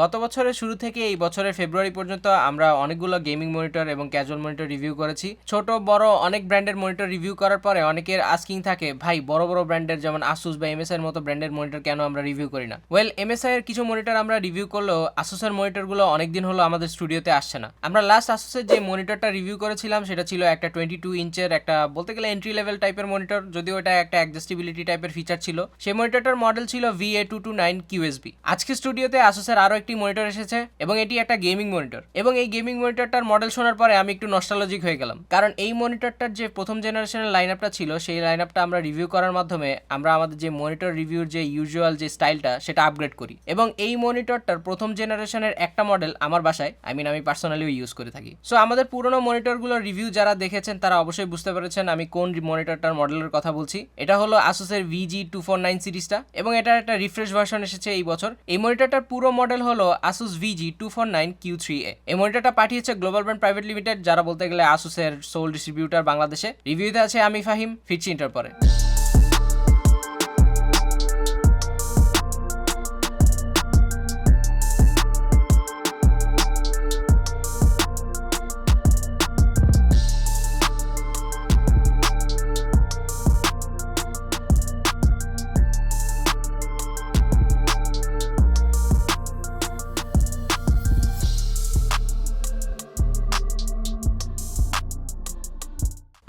গত বছরের শুরু থেকে এই বছরের ফেব্রুয়ারি পর্যন্ত আমরা অনেকগুলো গেমিং মনিটর এবং ক্যাজুয়াল মনিটর রিভিউ করেছি। ছোট, বড় অনেক ব্র্যান্ডের মনিটর রিভিউ করার পরে অনেকের আস্কিং থাকে, ভাই, বড় বড় ব্র্যান্ডের যেমন আসুস বা এমএসআই এর মতো ব্র্যান্ডের মনিটর কেন আমরা রিভিউ করি না? ওয়েল এমএসআই এর কিছু মনিটর আমরা রিভিউ করলেও আসুসের মনিটরগুলো অনেকদিন হলো আমাদের স্টুডিওতে আসছে না। আমরা লাস্ট আসুসের যে মনিটরটা রিভিউ করেছিলাম, সেটা ছিল একটা টোয়েন্টি টু ইঞ্চের একটা বলতে গেলে এন্ট্রি লেভেল টাইপের মনিটর, যদিও এটা একটা অ্যাডজাস্টেবিলিটি টাইপের ফিচার ছিল। সেই মনিটরটার মডেল ছিল V A two two nine QSB আজকে স্টুডিওতে আসুসের আরও একটি মনিটর এসেছে এবং এটি একটা গেমিং মনিটর এবং এই গেমিং মনিটরটার মডেল শোনার পরে আমি একটু নস্টালজিক হয়ে গেলাম। কারণ এই মনিটরটার যে প্রথম জেনারেশনের লাইন আপটা ছিল, সেই লাইন আপটা আমরা রিভিউ করার মাধ্যমে আমরা আমাদের যে মনিটর রিভিউর যে ইউজুয়াল যে স্টাইলটা সেটা আপগ্রেড করি। এবং এই মনিটরটার প্রথম জেনারেশনের একটা মডেল আমার বাসায় আই মিন আমি পার্সোনালিও ইউজ করে থাকি। সো আমাদের পুরোনো মনিটরগুলোর রিভিউ যারা দেখেছেন, তারা অবশ্যই বুঝতে পেরেছেন আমি কোন মনিটরটার মডেলের কথা বলছি। এটা হলো আসুসের ভিজি টু ফোর নাইন সিরিজটা এবং এটার একটা রিফ্রেশ ভার্সন এসেছে এই বছর। এই মনিটরটার পুরো মডেল হলো Asus VG two four nine Q three A এই মনিটরটা পাঠিয়েছে গ্লোবাল ব্র্যান্ড প্রাইভেট লিমিটেড যারা বলতে গেলে আসুসের সোল ডিস্ট্রিবিউটার বাংলাদেশে। রিভিউতে আছে আমি ফাহিম, ফিরছি ইন্টার পরে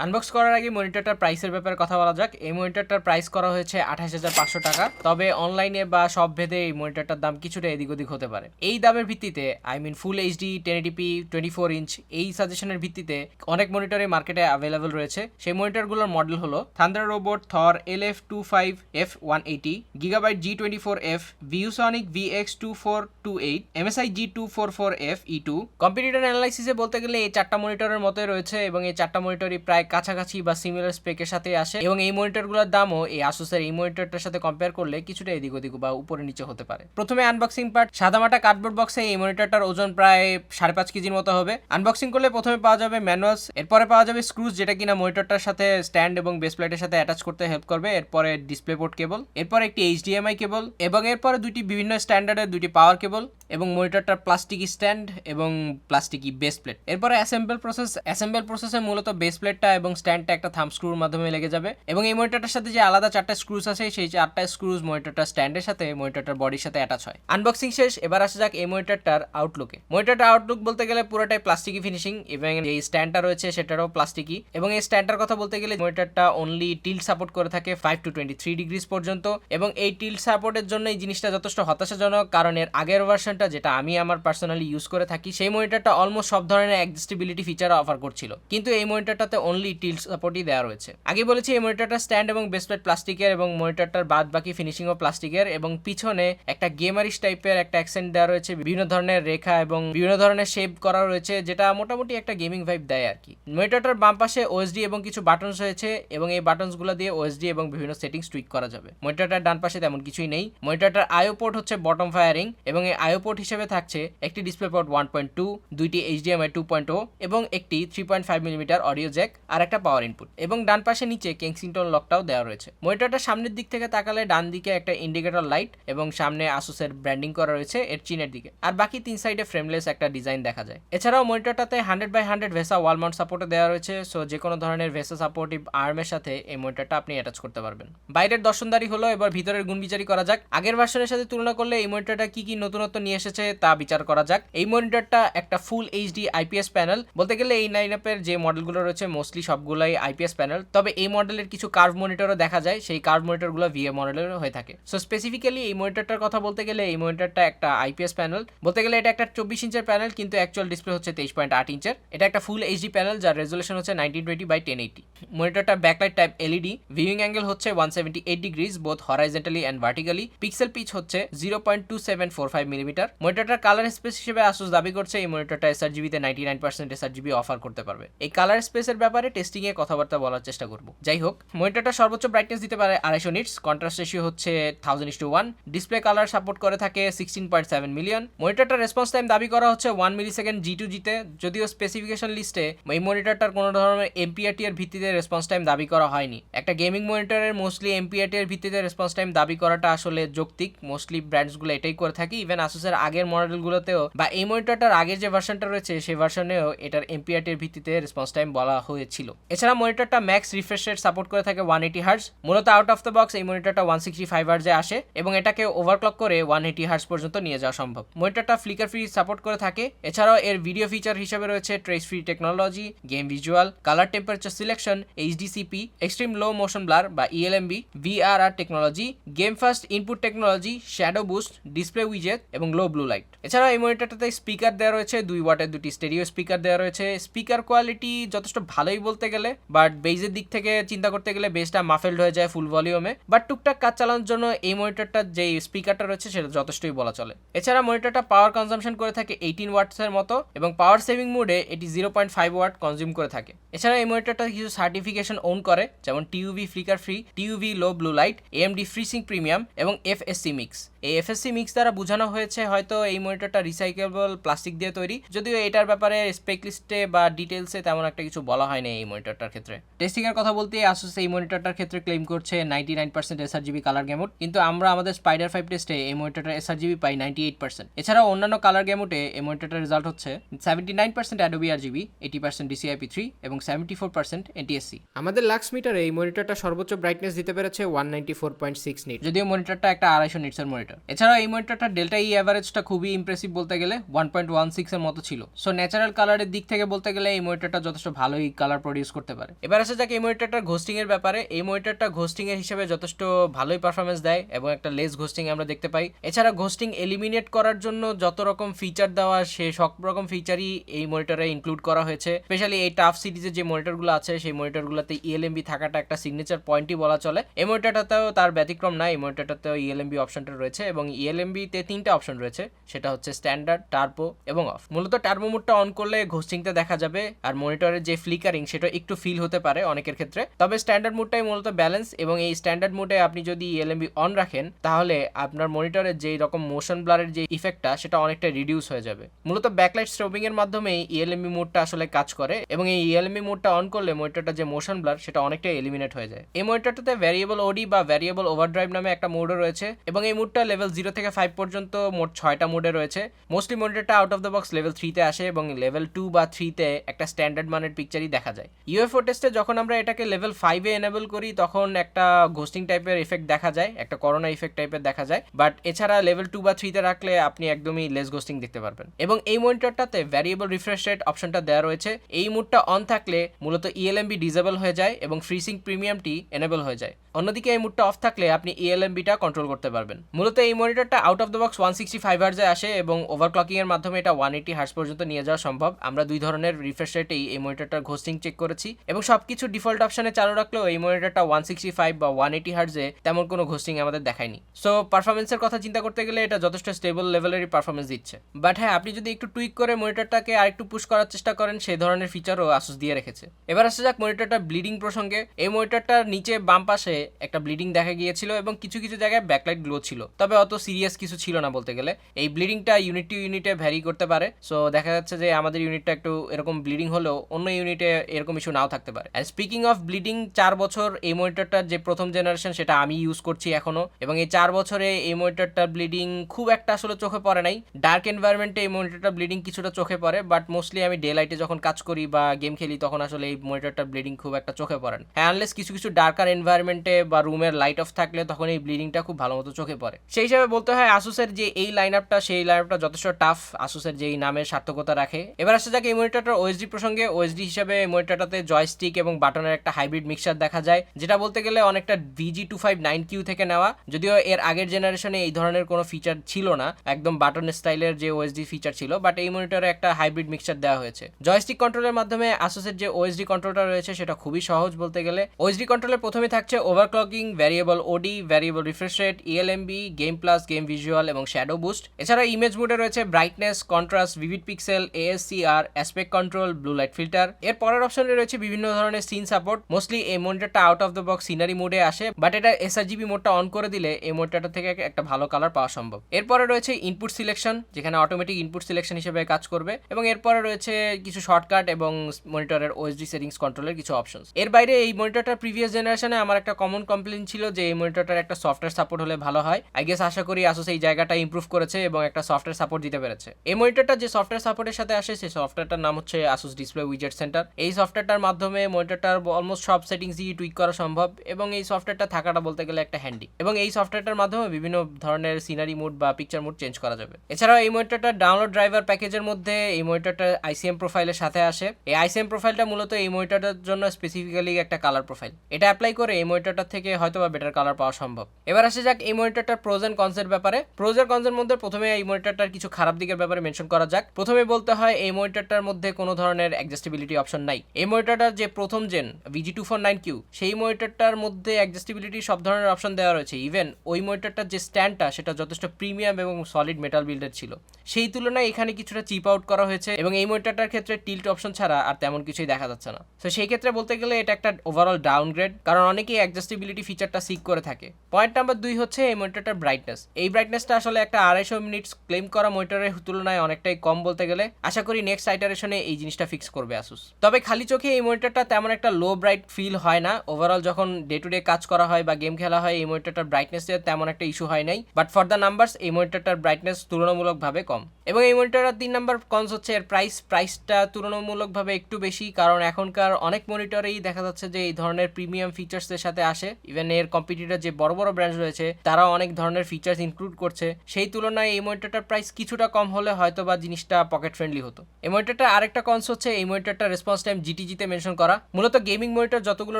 আনবক্স করার আগে মনিটরটার প্রাইসের ব্যাপারে কথা বলা যাক। এই মনিটরটার প্রাইস করা হয়েছে আঠাশ হাজার পাঁচশো টাকা। তবে অনলাইনে বা সব ভেদে এই মনিটরটার দাম কিছুটা এদিক ওদিক হতে পারে। এই দামের ভিত্তিতে I mean full HD ten ATP twenty four inch এই সাজেশনের ভিত্তিতে অনেক মনিটরে মার্কেটে অ্যাভেলেবল রয়েছে। সেই মনিটরগুলোর মডেল হলো thunder robot thor L F two five F one eighty gigabyte G twenty four F ViewSonic V X two four two eight MSI G two four four F E two computer অ্যানালাইসিসে বলতে গেলে এই চারটা মনিটরের মতোই রয়েছে এবং এই চারটা মনিটরই প্রায় কাছাকাছি বা সিমিলার স্পেকের সাথে আসে এবং এই মনিটরগুলোর দামও এই আসুসের এই মনিটরটার সাথে কম্পেয়ার করলে কিছুটা এদিক ওদিক বা উপরে নিচে হতে পারে। প্রথমে আনবক্সিং পার্ট সাদামাটা কার্ডবোর্ড বক্সে এই মনিটরটার ওজন প্রায় সাড়ে পাঁচ কেজির মতো হবে। আনবক্সিং করলে প্রথমে পাওয়া যাবে ম্যানুয়ালস এরপরে পাওয়া যাবে স্ক্রুজ যেটা কিনা মনিটরটার সাথে স্ট্যান্ড এবং বেস প্লেটের সাথে অ্যাটাচ করতে হেল্প করবে, এরপরে ডিসপ্লে পোর্ট কেবল এরপর একটি এইচডিএমআই কেবল এবং এরপরে দুইটি বিভিন্ন স্ট্যান্ডার্ডের দুইটি পাওয়ার কেবল এবং মনিটরটার প্লাস্টিক স্ট্যান্ড এবং প্লাস্টিকই বেস প্লেট এরপরে অ্যাসেম্বল প্রসেস অ্যাসেম্বল প্রসেসে মূলত বেস প্লেটটা এবং স্ট্যান্ডটা একটা থাম স্ক্রুর মাধ্যমে লেগে যাবে। এবং এই মনিটরটার সাথে যে আলাদা চারটা স্ক্রুজ আছে, সেই চারটা স্ক্রুজ মনিটরটার স্ট্যান্ডের সাথে, মনিটরটার বডির সাথে অ্যাটাচ হয়। আনবক্সিং শেষ, এবার আসা যাক এই মনিটরটার আউটলুকে মনিটরটার আউটলুক বলতে গেলে পুরোটাই প্লাস্টিকি ফিনিশিং এবং এই স্ট্যান্ডটা রয়েছে, সেটারও প্লাস্টিকি এবং এই স্ট্যান্ডটার কথা বলতে গেলে মনিটরটা অনলি টিল সাপোর্ট করে থাকে five to twenty three degrees পর্যন্ত। এবং এই টিল্ট সাপোর্টের জন্য এই জিনিসটা যথেষ্ট হতাশাজনক, কারণ এর আগের ভার্সনটা যেটা আমি আমার পার্সোনালি ইউজ করে থাকি, সেই মনিটরটা অলমোস্ট সব ধরনের অ্যাডজাস্টেবিলিটি ফিচার অফার করছিল। কিন্তু এই মনিটরটাতে অনলি টিল্ট সাপোর্টই দেওয়া রয়েছে। আগে বলেছি এই মনিটরটা স্ট্যান্ড এবং বেসপ্লেট প্লাস্টিকের এবং মনিটরটার বাদ বাকি ফিনিশিংও প্লাস্টিকের এবং পিছনে একটা গেমারিশ টাইপের একটা অ্যাকসেন্ট দেওয়া রয়েছে, বিভিন্ন ধরনের রেখা এবং বিভিন্ন ধরনের শেপ করা রয়েছে, যেটা মোটামুটি একটা গেমিং ভাইব দেয় আর কি। মনিটরটার বাম পাশে ওএসডি এবং কিছু বাটনস রয়েছে এবং এই বাটনসগুলো দিয়ে ওএসডি এবং বিভিন্ন সেটিংস টুইক করা যাবে। মনিটরটার ডান পাশে তেমন কিছুই নেই। মনিটরটার আইও পোর্ট হচ্ছে বটম ফায়ারিং এবং এই আইও পোর্ট হিসেবে থাকছে একটি display port one point two দুইটি এইচডিএমআই টু পয়েন্ট ও এবং একটি three point five millimetre audio jack আর একটা পাওয়ার ইনপুট এবং ডান পাশে নিচে কেংসিংটন লকটাও দেওয়া রয়েছে। মনিটরটা সামনের দিক থেকে তাকালে ডান দিকে একটা ইন্ডিকেটর লাইট এবং সামনে আসুসের ব্র্যান্ডিং করা রয়েছে এর চিনের দিকে। আর বাকি তিন সাইডে ফ্রেমলেস একটা ডিজাইন দেখা যায়। এছাড়াও মনিটরটাতে hundred by hundred VESA wall mount সাপোর্টে দেওয়া রয়েছে সো যে কোনো ধরনের ভেসা সাপোর্টিভ আর্মের সাথে এই মনিটরটা আপনি অ্যাটাচ করতে পারবেন। বাইরের দর্শনদারি হলো, এবার ভিতরের গুণ বিচারি করা যাক। আগের ভার্সনের সাথে তুলনা করলে এই মনিটরটা কি কি নতুনত্ব নিয়ে এসেছে তা বিচার করা যাক। এই মনিটরটা একটা ফুল এইচডি আইপিএস প্যানেল বলতে গেলে এই লাইন আপের যে মডেলগুলো রয়েছে মোস্টলি সবগুলাই আইপিএস প্যানেল। তবে এই মডেলের কিছু কার্ভ মনিটরও দেখা যায়, সেই কার্ভ মনিটরগুলো ভিএ মডেলের হয়ে থাকে। সো স্পেসিফিক্যালি এই মনিটরটার কথা বলতে গেলে এই মনিটরটা একটা আইপিএস প্যানেল। বলতে গেলে এটা একটা চব্বিশ ইঞ্চের প্যানেল, কিন্তু অ্যাকচুয়াল ডিসপ্লে হচ্ছে তেইশ পয়েন্ট আট ইঞ্চের। এটা একটা ফুল এইচডি প্যানেল, যার রেজুলেশন হচ্ছে nineteen twenty by ten eighty মনিটরটা backlight type LED viewing angle হচ্ছে one seventy eight degrees both horizontally and vertically pixel pitch হচ্ছে zero point two seven four five millimetre মনিটরটার colour space হিসেবে Asus দাবি করছে, এই মনিটরটা SR জিবিতে ninety nine percent SR GB offer করতে পারবে। এই কালার স্পেসের ব্যাপারে টেস্টিং এ কথাবার্তা বলার চেষ্টা করব। যাই হোক মনিটরটা সর্বোচ্চ ব্রাইটনেস দিতে পারে আড়াইশো নিটস কন্ট্রাস্ট রেশিও হচ্ছে thousand to one display colour support করে থাকে সিক্সটিন পয়েন্ট সেভেন মিলিয়ন মনিটরটার রেসপন্স টাইম দাবি করা হচ্ছে one millisecond G to জিতে যদিও স্পেসিফিকেশন লিস্টে এই মনিটরটার কোনো ধরনের এমপিআরটি এর ভিত্তিতে রেসপন্স টাইম দাবি করা হয়নি। একটা গেমিং মনিটরের মোস্টলি এমপিআরটি এর ভিত্তিতে রেসপন্স টাইম দাবি করাটা আসলে যৌক্তিক। মোস্টলি ব্র্যান্ডসগুলো এটাই করে থাকে। ইভেন আসুসের আগের মডেলগুলোতেও বা এই মনিটরটার আগের যে ভার্সনটা রয়েছে, সেই ভার্সনেও এটার এমপিআরটি এর ভিত্তিতে রেসপন্স টাইম বলা হয়েছিল। এছাড়া মনিটরটা ম্যাক্স রিফ্রেশ রেট সাপোর্ট করে থাকে ওয়ান এইটি হার্স মূলত আউট অফ দ্য বক্স এই মনিটরটা ওয়ান সিক্সটি ফাইভ হার্জে আসে এবং এটাকে ওভারক্লক করে ওয়ান এইটি হার্স পর্যন্ত নিয়ে যাওয়া সম্ভব। মনিটরটা ফ্লিকার ফ্রি সাপোর্ট করে থাকে। এছাড়াও এর ভিডিও ফিচার হিসেবে রয়েছে trace free technology game visual colour temperature selection HDCP extreme low motion blur বা ELMB VRR technology game fast input technology shadow boost display উইজেট এবং লো ব্লু লাইট এছাড়াও এই মনিটরটাতে স্পিকার দেওয়া রয়েছে, দুই ওয়াটের দুটি স্টেডিও স্পিকার দেওয়া রয়েছে। স্পিকার কোয়ালিটি যথেষ্ট ভালোই বলতে গেলে বাট বেজের দিক থেকে চিন্তা করতে গেলে বেসটা মাফেল্ড হয়ে যায় ফুল ভলিউমে বাট টুকটাক কাজ চালানোর জন্য এই মনিটরটার যে স্পিকারটা রয়েছে, সেটা যথেষ্টই বলা চলে। এছাড়া মনিটরটা পাওয়ার কনজাম্পশন করে থাকে এইটিন ওয়াটসের মতো এবং পাওয়ার সেভিং মোডে এটি zero point five watt consume করে থাকে। এছাড়া এই মনিটরটা কিছু সার্টিফিকেশন ওন করে, যেমন TUV flicker free TUV low blue light M AMD FreeSync premium এবং এফএসসি মিক্স এই এফএসসি মিক্স দ্বারা বোঝানো হয়েছে হয়তো এই মনিটরটা রিসাইকেবল প্লাস্টিক দিয়ে তৈরি। যদিও এটার ব্যাপারে স্পেক লিস্টে বা ডিটেলসে তেমন একটা কিছু বলা হয়নি এই মনিটরটার ক্ষেত্রে। টেস্টিং এর কথা বলতে আসুস এই মনিটরটার ক্ষেত্রে ক্লেম করছে ninety nine percent sRGB colour gamut কিন্তু আমরা আমাদের স্পাইডার ফাইভ টেস্টে এই মনিটরটার এসআরজিবি পাই নাইনটি এইট পার্সেন্ট এছাড়াও অন্যান্য কালার গেমুটে এই মনিটরটার রেজাল্ট হচ্ছে seventy nine percent Adobe R GB eighty percent DCIP three এবং সেভেন্টি ফোর পার্সেন্ট এনটিএসসি আমাদের লাক্স মিটারে এই মনিটরটা সর্বোচ্চ ব্রাইটনেস দিতে পেরেছে one ninety four point six nit যদিও মনিটরটা একটা আড়াইশো নিটসের মনিটর এছাড়াও এই মনিটরটা ডেল্টা ই অ্যাভারেজটা খুবই ইমপ্রেসিভ বলতে গেলে ওয়ান পয়েন্ট ওয়ান সিক্স এর মতো ছিল। সো ন্যাচারাল কালারের দিক থেকে বলতে গেলে এই মনিটরটা যথেষ্ট ভালোই কালার প্রডিউস করতে পারে। এবার আসা যাক এই মনিটরটার ঘোস্টিং এর ব্যাপারে। এই মনিটরটা ঘোস্টিং এর হিসেবে যথেষ্ট ভালোই পারফরমেন্স দেয় এবং একটা লেস ঘোস্টিং আমরা দেখতে পাই। এছাড়া ঘোস্টিং এলিমিনেট করার জন্য যত রকম ফিচার দেওয়া সে সব রকম ফিচারই এই মনিটরে ইনক্লুড করা হয়েছে। স্পেশালি এই টাফ সিরিজের যে মনিটরগুলো আছে, সেই মনিটরগুলোতে ইএলএমবি থাকাটা একটা সিগনেচার পয়েন্টই বলা চলে। এই মনিটরটাতেও তার ব্যতিক্রম না এই মনিটরটাতেও ইএলএমবি অপশনটা রয়েছে। এবং E ইএলএমবিতে তিনটা অপশন রয়েছে। সেটা হচ্ছে স্ট্যান্ডার্ড টার্বো এবং অফ মূলত টার্বো মোডটা অন করলে ঘোস্টিংটা দেখা যাবে আর মনিটরের যে ফ্লিকারিং সেটা একটু ফিল হতে পারে অনেকের ক্ষেত্রে। তবে স্ট্যান্ডার্ড মোডটাই মূলত ব্যালেন্স এবং এই স্ট্যান্ডার্ড মোডে আপনি যদি E ইএলএমবি অন রাখেন, তাহলে আপনার মনিটরের যে রকম মোশন ব্লারের যে ইফেক্টটা সেটা অনেকটা রিডিউস হয়ে যাবে। মূলত ব্যাকলাইট স্ট্রোবিং এর মাধ্যমে ইএলএমবি মোডটা আসলে কাজ করে এবং এই ইএলএমবি মোডটা অন করলে মনিটরটা যে মোশন ব্লার সেটা অনেকটা এলিমিনেট হয়ে যায়। এই মনিটরটাতে ভ্যারিয়েবল ওডি বা ভ্যারিয়েবল ওভারড্রাইভ নামে একটা মোডও রয়েছে এবং এই মোডটা লেভেল জিরো থেকে ফাইভ পর্যন্ত মোট ছয়টা মোডে রয়েছে। Mostly মনিটরটা out of the box level থ্রিতে আসে এবং লেভেল টু বা থ্রিতে একটা স্ট্যান্ডার্ড মানের পিকচারই দেখা যায়। ইউএফও টেস্টে যখন আমরা এটাকে লেভেল ফাইভে এনেবল করি, তখন একটা ঘোস্টিং টাইপের ইফেক্ট দেখা যায়, একটা করোনা ইফেক্ট টাইপের দেখা যায়। বাট এছাড়া লেভেল টু বা থ্রিতে রাখলে আপনি একদমই লেস ঘোস্টিং দেখতে পারবেন। এবং এই মনিটরটাতে ভ্যারিয়েবল রিফ্রেশ রেট অপশনটা দেওয়া রয়েছে। এই মুডটা অন থাকলে মূলত E ইএলএমবি ডিজেবল হয়ে যায় এবং ফ্রিসিং প্রিমিয়ামটি এনেবল হয়ে যায়। অন্যদিকে এই মুডটা অফ থাকলে আপনি E ইএলএমবিটা কন্ট্রোল করতে পারবেন। মূলত এই মনিটরটা out of the box one sixty five হার্জে আসে এবং ওভারক্লকিং এর মাধ্যমে এটা ওয়ান এইটি হার্স পর্যন্ত নিয়ে যাওয়া সম্ভব। আমরা দুই ধরনের রিফ্রেশ রেটেই এই মনিটরটার ঘোস্টিং চেক করেছি এবং সবকিছু ডিফল্ট অপশানে চালু রাখলেও এই মনিটরটা ওয়ান সিক্সটি ফাইভ বা ওয়ান এইটি হার্জে তেমন কোনো ঘোস্টিং আমাদের দেখায়নি। সো পারফরমেন্সের কথা চিন্তা করতে গেলে এটা যথেষ্ট স্টেবল লেভেলেরই পারফরমেন্স দিচ্ছে। বাট হ্যাঁ আপনি যদি একটু টুইক করে মনিটরটাকে আরেকটু পুশ করার চেষ্টা করেন সেই ধরনের ফিচারও আসুস দিয়ে রেখেছে। এবার আসা যাক মনিটরটা ব্লিডিং প্রসঙ্গে। এই মনিটরটার নিচে বাম পাশে একটা ব্লিডিং দেখা গিয়েছিল এবং কিছু কিছু জায়গায় ব্যাকলাইট গ্লো ছিল। তবে অত সিরিয়াস কিছু ছিল না বলতে গেলে। এই ব্লিডিংটা ইউনিট টু ইউনিটে ভ্যারি করতে পারে। সো দেখা যাচ্ছে যে আমাদের ইউনিটটা একটু এরকম ব্লিডিং হলেও অন্য ইউনিটে এরকম ইস্যু নাও থাকতে পারে। স্পিকিং অফ ব্লিডিং চার বছর এই মনিটরটার যে প্রথম জেনারেশন সেটা আমি ইউজ করছি এখনও। এবং এই চার বছরে এই মনিটরটার ব্লিডিং খুব একটা আসলে চোখে পড়ে নাই। ডার্ক এনভায়রনমেন্টে এই মনিটরটা ব্লিডিং কিছুটা চোখে পড়ে বাট মোস্টলি আমি ডে লাইটে যখন কাজ করি বা গেম খেলি, তখন আসলে এই মনিটরটার ব্লিডিং খুব একটা চোখে পড়ে না। হ্যাঁ আনলেস কিছু কিছু ডার্কার এনভায়রনমেন্টে বা রুমের লাইট অফ থাকলে, তখন এই ব্লিডিংটা খুব ভালো মতো চোখে পড়ে। সেই হিসাবে বলতে হয় আসুসের যে এই লাইন আপটা সেই লাইন আপটা যথেষ্ট টাফ আসুসের যেই নামের সার্থকতা রাখে। এবার আসা যাক এই মনিটরটার ওএসডি প্রসঙ্গে। ওএসডি হিসাবে এই মনিটরটাতে জয়স্টিক এবং বাটনের একটা হাইব্রিড মিক্সার দেখা যায়, যেটা বলতে গেলে অনেকটা ভিজি টু ফাইভ নাইন কিউ থেকে নেওয়া। যদিও এর আগের জেনারেশনে এই ধরনের কোনো ফিচার ছিল না, একদম বাটন স্টাইলের যে ওএসডি ফিচার ছিল বাট এই মনিটরে একটা হাইব্রিড মিক্সার দেওয়া হয়েছে। জয়স্টিক কন্ট্রোলের মাধ্যমে আসুসের যে ওএসডি কন্ট্রোলটা রয়েছে, সেটা খুবই সহজ বলতে গেলে। ওএসডি কন্ট্রোলের প্রথমে থাকছে overclocking variable OD variable refresh rate ELMB game game plus game visual এবং শ্যাডো বুস্ট এছাড়া ইমেজ মোডে রয়েছে brightness contrast vivid pixel ASCR aspect control blue light filter এর পরের অপশনে রয়েছে বিভিন্ন ধরনের সিন সাপোর্ট মোস্টলি এই মনিটরটা out of the box scenery মোডে আসে বাট এটা এসআরজিবি মোডটা অন করে দিলে এই মনিটরটা থেকে একটা ভালো কালার পাওয়া সম্ভব। এরপরে রয়েছে ইনপুট সিলেকশন যেখানে অটোমেটিক ইনপুট সিলেকশন হিসেবে কাজ করবে। এবং এরপরে রয়েছে কিছু শর্টকাট এবং মনিটরের ওএসডি সেটিংস কন্ট্রোলের কিছু অপশন এর বাইরে এই মনিটরটার প্রিভিয়াস জেনারেশনে আমার একটা কমন কমপ্লেন ছিল যে এই মনিটরটার একটা সফটওয়্যার সাপোর্ট হলে ভালো হয়। আই গেস আশা করি আসুস এই জায়গাটা ইমপ্রুভ করেছে এবং একটা সফটওয়্যার সাপোর্ট দিতে পেরেছে। এই মনিটরটা যে সফটওয়্যার সাপোর্টের সাথে আসে, সেই সফটওয়্যারটার নাম হচ্ছে আসুস ডিসপ্লে উইজেট সেন্টার এই সফটওয়্যারটার মাধ্যমে মনিটরটার অলমোস্ট সব সেটিংস সেটিংসই টুইক করা সম্ভব এবং এই সফটওয়্যারটা থাকাটা বলতে গেলে একটা হ্যান্ডি এবং এই সফটওয়্যারটার মাধ্যমে বিভিন্ন ধরনের সিনারি মুড বা পিকচার মুড চেঞ্জ করা যাবে। এছাড়াও এই মনিটরটার ডাউনলোড ড্রাইভার প্যাকেজের মধ্যে এই মনিটরটা আইসিএম প্রোফাইলের সাথে আসে। এই আইসিএম প্রোফাইলটা মূলত এই মনিটরটার জন্য স্পেসিফিক্যালি একটা কালার প্রোফাইল এটা অ্যাপ্লাই করে এই মনিটরটার থেকে হয়তো বা বেটার কালার পাওয়া সম্ভব। এবার আসে যাক এই মনিটরটার প্রোজ এন্ড কনসের ব্যাপারে। প্রোজ এর কনসের মধ্যে প্রথমে এই মনিটরটার কিছু খারাপ দিকের ব্যাপারে মেনশন করা যাক। প্রথমে বলতে হয়, এই মনিটরটার মধ্যে কোনো ধরনের অ্যাডজাস্টেবিলিটি অপশন নাই। এই মনিটরটার যে প্রথম জেন ভিজি টু ফোর নাইন কিউ সেই মনিটরটার মধ্যে অ্যাডজাস্টেবিলিটি সব ধরনের অপশন দেওয়া রয়েছে। ইভেন ওই মনিটরটার যে স্ট্যান্ডটা সেটা যথেষ্ট প্রিমিয়াম এবং সলিড মেটাল বিল্ডের ছিল। সেই তুলনায় এখানে কিছুটা চিপ আউট করা হয়েছে এবং এই মনিটরটার ক্ষেত্রে টিল্ট অপশন ছাড়া আর তেমন কিছুই দেখা যাচ্ছে না। তো সেই ক্ষেত্রে বলতে গেলে এটা একটা ওভারঅল ডাউনগ্রেড কারণ অনেকেই অ্যাডজাস্টেবিলিটি ফিচারটা সিক করে থাকে। পয়েন্ট নাম্বার দুই হচ্ছে, এই মনিটরটার ব্রাইটনেস এই ব্রাইটনেসটা আসলে একটা আড়াইশো মিনিটস ক্লেম করা মনিটরের তুলনায় অনেকটাই কম বলতে গেলে। আশা করি নেক্সট আইটারেশনে এই জিনিসটা ফিক্স করবে আসুস তবে খালি চোখে এই মনিটরটা তেমন একটা লো ব্রাইট ফিল হয় না। ওভারঅল যখন ডে টু ডে কাজ করা হয় বা গেম খেলা হয়, এই মনিটরটার ব্রাইটনেসের তেমন একটা ইস্যু হয় নাই। বাট ফর দ্য নাম্বারস এই মনিটরটার ব্রাইটনেস তুলনামূলকভাবে কম। এবং এই মনিটরের তিন নাম্বার কনস হচ্ছে, এর প্রাইস প্রাইসটা তুলনামূলকভাবে একটু বেশি। কারণ এখনকার অনেক মনিটরেই দেখা যাচ্ছে যে এই ধরনের প্রিমিয়াম ফিচার্সের সাথে আসে। ইভেন এর কম্পিটিটর যে বড় বড় ব্র্যান্ড রয়েছে তারা অনেক ধরনের ফিচার্স ইনক্লুড করছে, সেই তুলনায় এই মনিটরটার প্রাইস কিছুটা কম হলে হয়তো বা জিনিসটা পকেট ফ্রেন্ডলি হতো। এই মনিটরটা আরেকটা কনস হচ্ছে, এই মনিটরটা রেসপন্স টাইম জিটিজিতে মেনশন করা। মূলত গেমিং মনিটর যতগুলো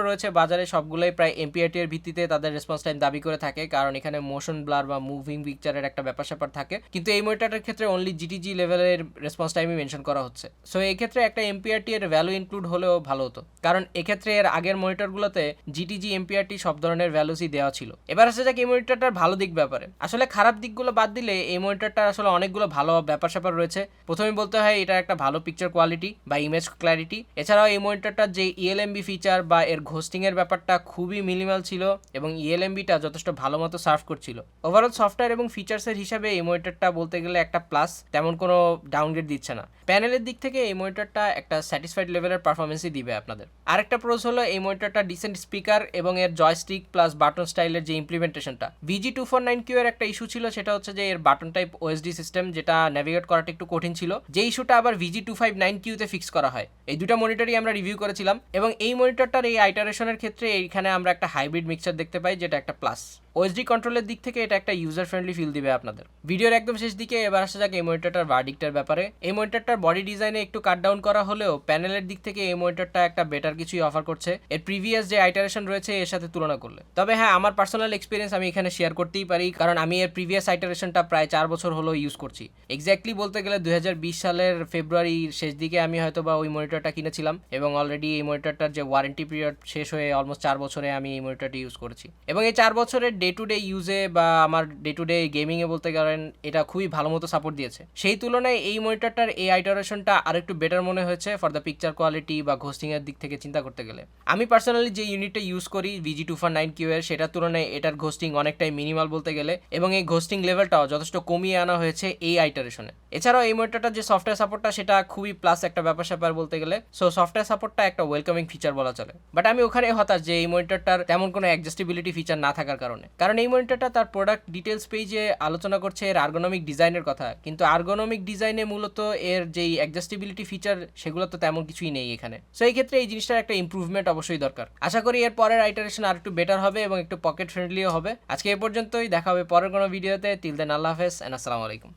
রয়েছে, বাজারে সবগুলোই প্রায় এমপিআরটি এর ভিত্তিতে তাদের রেসপন্স টাইম দাবি করে থাকে, কারণ এখানে মোশন ব্লার বা মুভিং পিকচারের একটা ব্যাপার স্যাপার থাকে। কিন্তু এই মনিটরটার ক্ষেত্রে অনলি জিটিজি লেভেলের রেসপন্স টাইমই মেনশন করা হচ্ছে। সো এই ক্ষেত্রে একটা এমপিআরটি এর ভ্যালু ইনক্লুড হলেও ভালো হতো। কারণ এক্ষেত্রে এর আগের মনিটরগুলোতে জিটিজি এমপিআরটি সব ধরনের ভ্যালুসই দেওয়া ছিল। এবার আসে যাক এই মনিটরটার ভালো দিক ব্যাপারে। আসলে খারাপ দিকগুলো বাদ দিলে এই মনিটরটার আসলে অনেকগুলো ভালো ব্যাপার স্যাপার রয়েছে। প্রথমে বলতে হয়, এটা একটা ভালো পিকচার কোয়ালিটি বা ইমেজ ক্ল্যারিটি এছাড়াও এই মনিটরটার যে ইএলএমবি ফিচার বা এর ঘোস্টিং এর ব্যাপারটা খুবই মিনিমাল ছিল এবং E ইএলএমবিটা যথেষ্ট ভালো মতো সার্ভ করছিল। ওভারঅল সফটওয়্যার এবং ফিচার্সের হিসাবে এই মনিটরটা বলতে গেলে একটা প্লাস তেমন কোনো ডাউনগ্রেড দিচ্ছে না। প্যানেলের দিক থেকে এই মনিটরটা একটা স্যাটিসফাইড লেভেলের পারফরমেন্সই দিবে আপনাদের। আরেকটা প্রোস হলো, এই মনিটরটা ডিসেন্ট স্পিকার এবং এর জয়স্টিক প্লাস বাটন স্টাইলের যে ইমপ্লিমেন্টেশনটা VG two four nine Q এর একটা ইস্যু ছিল, সেটা হচ্ছে যে এর বাটন টাইপ ওএসডি সিস্টেম যেটা নেভিগেট করাটা একটু কঠিন ছিল, যে ইস্যুটা আবার ভিজি টু ফাইভ নাইন কিউতে ফিক্স করা হয়। এই দুটো মনিটরই আমরা রিভিউ করেছিলাম এবং এই মনিটরটার এই আইটারেশনের ক্ষেত্রে এইখানে আমরা একটা হাইব্রিড মিক্সার দেখতে পাই, যেটা একটা প্লাস ওএসডি কন্ট্রোলের দিক থেকে এটা একটা ইউজার ফ্রেন্ডলি ফিল দিবে আপনাদের। ভিডিওর একদম শেষ দিকে এবার আসা যাক এই মনিটরটার ভার্ডিক্টার ব্যাপারে। এই মনিটরটার বডি ডিজাইনে একটু কাট ডাউন করা হলেও প্যানেলের দিক থেকে এই মনিটরটা একটা বেটার কিছুই অফার করছে। এর প্রিভিয়াস যে আইটারেশন রয়েছে, এর সাথে তুলনা করলে। তবে হ্যাঁ আমার পার্সোনাল এক্সপিরিয়েন্স আমি এখানে শেয়ার করতেই পারি, কারণ আমি এর প্রিভিয়াস আইটারেশনটা প্রায় চার বছর হলো ইউজ করছি। এক্স্যাক্টলি বলতে গেলে দুই হাজার বিশ সালের ফেব্রুয়ারির শেষ দিকে আমি হয়তো বা ওই মনিটরটা কিনেছিলাম এবং অলরেডি এই মনিটরটার যে ওয়ারেন্টি পিরিয়ড শেষ হয়ে অলমোস্ট চার বছরে আমি এই মনিটরটি ইউজ করেছি। এবং এই চার বছরের ডে টু ডে ইউজে বা আমার ডে টু ডে গেমিংয়ে বলতে গেলেন, এটা খুবই ভালো মতো সাপোর্ট দিয়েছে। সেই তুলনায় এই মনিটরটার এই আইটারেশনটা আরেকটু বেটার মনে হয়েছে ফর দ্য পিকচার কোয়ালিটি বা ঘোস্টিংয়ের দিক থেকে চিন্তা করতে গেলে। আমি পার্সোনালি যে ইউনিটটা ইউজ করি ভিজি টু ফোর নাইন কিউ এর, সেটার তুলনায় এটার ঘোস্টিং অনেকটাই মিনিমাল বলতে গেলে এবং এই ঘোস্টিং লেভেলটাও যথেষ্ট কমিয়ে আনা হয়েছে এই আইটারেশনে এছাড়াও এই মনিটরটার যে সফটওয়্যার সাপোর্টটা সেটা খুবই প্লাস একটা ব্যাপার স্যাপার বলতে গেলে। সো সফটওয়্যার সাপোর্টটা একটা ওয়েলকামিং ফিচার বলা চলে। বাট আমি ওখানে হতাশ যে এই মনিটরটার তেমন কোনো অ্যাডজাস্টেবিলিটি ফিচার না থাকার কারণে। কারণ এই মনিটরটা তার প্রোডাক্ট ডিটেলস পেজে আলোচনা করছে এর আর্গোনমিক ডিজাইনের কথা। কিন্তু আর্গোনমিক ডিজাইনে মূলত এর যেই অ্যাডজাস্টেবিলিটি ফিচার সেগুলো তো তেমন কিছুই নেই এখানে। সো এই ক্ষেত্রে এই জিনিসটার একটা ইম্প্রুভমেন্ট অবশ্যই দরকার। আশা করি এর পরের আইটারেশন আর একটু বেটার হবে এবং একটু পকেট ফ্রেন্ডলিও হবে। আজকে এ পর্যন্তই। দেখা হবে পরের কোনো ভিডিওতে তিল দেন আল্লাহ হাফেজ অ্যান্ড আসসালামু আলাইকুম।